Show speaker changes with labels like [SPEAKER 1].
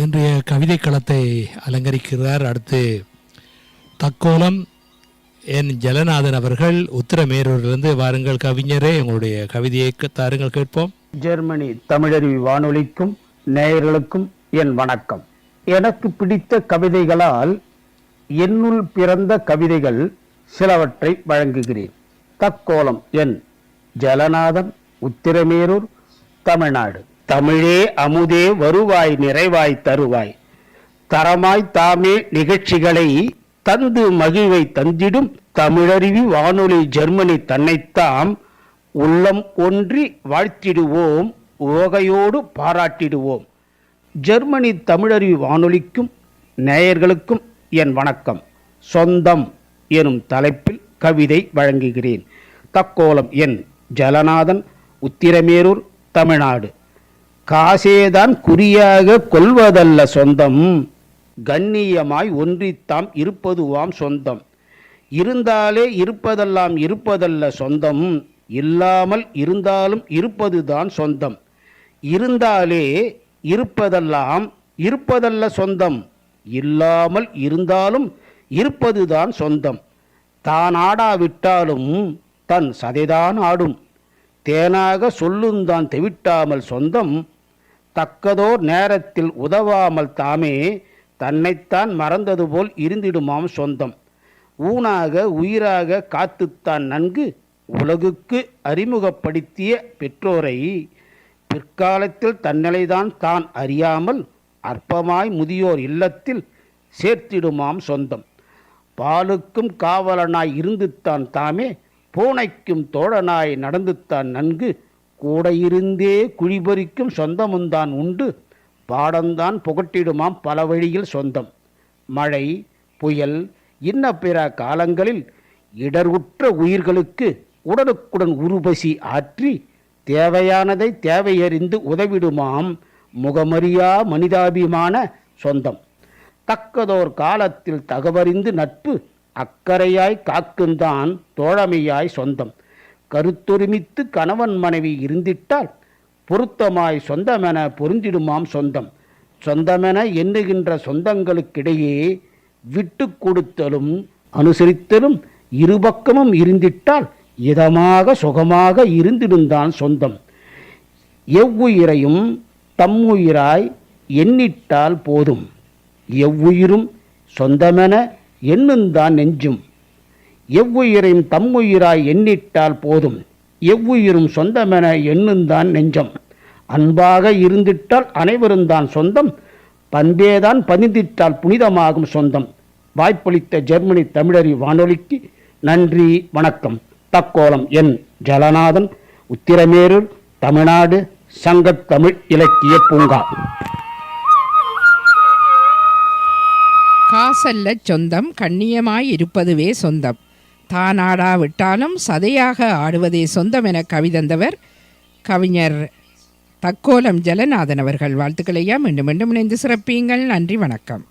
[SPEAKER 1] இன்றைய கவிதை களத்தை அலங்கரிக்கிறார் அடுத்து தக்கோலம் என் ஜலநாதன் அவர்கள். உத்தரமேரூரிலிருந்து வாருங்கள் கவிஞரே. உங்களுடைய கவிதையை தாருங்கள் கேட்போம்.
[SPEAKER 2] ஜெர்மனி தமிழருவி வானொலிக்கும் நேயர்களுக்கும் என் வணக்கம். எனக்கு பிடித்த கவிதைகளால் என்னுள் பிறந்த கவிதைகள் சிலவற்றை வழங்குகிறேன். தக்கோலம் என் ஜலநாதன் உத்திரமேரூர் தமிழ்நாடு. தமிழே அமுதே வருவாய் நிறைவாய் தருவாய். தரமாய் தாமே நிகழ்ச்சிகளை தந்து மகிழ்வை தந்திடும் தமிழருவி வானொலி ஜெர்மனி தன்னைத்தாம் உள்ளம் ஒன்றி வாழ்த்திடுவோம் ஓகையோடு பாராட்டிடுவோம். ஜெர்மனி தமிழருவி வானொலிக்கும் நேயர்களுக்கும் என் வணக்கம். சொந்தம் எனும் தலைப்பில் கவிதை வழங்குகிறேன். தக்கோலம் என் ஜலநாதன் உத்திரமேரூர் தமிழ்நாடு. காசேதான் குறியாக கொள்வதல்ல சொந்தம் கண்ணியமாய் ஒன்றித்தாம் இருப்பதுவாம் சொந்தம். இருந்தாலே இருப்பதெல்லாம் இருப்பதல்ல சொந்தம் இல்லாமல் இருந்தாலும் இருப்பதுதான் சொந்தம். இருந்தாலே இருப்பதெல்லாம் இருப்பதல்ல சொந்தம் இல்லாமல் இருந்தாலும் இருப்பதுதான் சொந்தம். தான் ஆடாவிட்டாலும் தன் சதைதான் ஆடும். தேனாக சொல்லுந்தான் தெவிட்டாமல் சொந்தம் தக்கதோர் நேரத்தில் உதவாமல் தாமே தன்னைத்தான் மறந்தது போல் இருந்திடுமாம் சொந்தம். ஊனாக உயிராக காத்துத்தான் நன்கு உலகுக்கு அறிமுகப்படுத்திய பெற்றோரை பிற்காலத்தில் தன்னிலைதான் தான் அறியாமல் அற்பமாய் முதியோர் இல்லத்தில் சேர்த்திடுமாம் சொந்தம். பாலுக்கும் காவலனாய் இருந்துத்தான் தாமே பூனைக்கும் தோழனாய் நடந்துத்தான் நன்கு கூட இருந்தே குழிபறிக்கும் சொந்தமுந்தான் உண்டு. பாடந்தான் புகட்டிடுமாம் பல வழியில் சொந்தம். மழை புயல் இன்ன பிற காலங்களில் இடர்வுற்ற உயிர்களுக்கு உடனுக்குடன் உருபசி ஆற்றி தேவையானதை தேவையறிந்து உதவிடுமாம் முகமறியா மனிதாபிமான சொந்தம். தக்கதோர் காலத்தில் தகவறிந்து நட்பு அக்கறையாய் காக்குந்தான் தோழமையாய் சொந்தம். கருத்தொருமித்து கணவன் மனைவி இருந்திட்டால் பொருத்தமாய் சொந்தமென பொருந்திடுமாம் சொந்தம். சொந்தமென எண்ணுகின்ற சொந்தங்களுக்கிடையே விட்டு கொடுத்தலும் அனுசரித்தலும் இருபக்கமும் இருந்திட்டால் இதமாக சுகமாக இருந்திடுந்தான் சொந்தம். எவ்வுயிரையும் தம்முயிராய் எண்ணிட்டால் போதும். எவ்வுயிரும் சொந்தமென எண்ணுந்தான் நெஞ்சும். எவ்வுயிரையும் தம்முயிராய் எண்ணிட்டால் போதும். எவ்வுயிரும் சொந்தமென எண்ணுந்தான் நெஞ்சம். அன்பாக இருந்திட்டால் அனைவரும் தான் சொந்தம். பண்பேதான் பதிந்திட்டால் புனிதமாகும் சொந்தம். வாய்ப்பளித்த ஜெர்மனி தமிழறி வானொலிக்கு நன்றி வணக்கம். தக்கோலம் என் ஜலநாதன் உத்திரமேரூர் தமிழ்நாடு சங்கத்தமிழ் இலக்கிய பூங்கா.
[SPEAKER 3] காசல்ல சொந்தம் கண்ணியமாய் இருப்பதுவே சொந்தம். தான் ஆடாவிட்டாலும் சதையாக ஆடுவதே சொந்தம் என கவிதந்தவர் கவிஞர் தக்கோலம் ஜலநாதன் அவர்கள். வாழ்த்துக்களையா மீண்டும் மீண்டும் இணைந்து சிறப்பீங்கள் நன்றி வணக்கம்.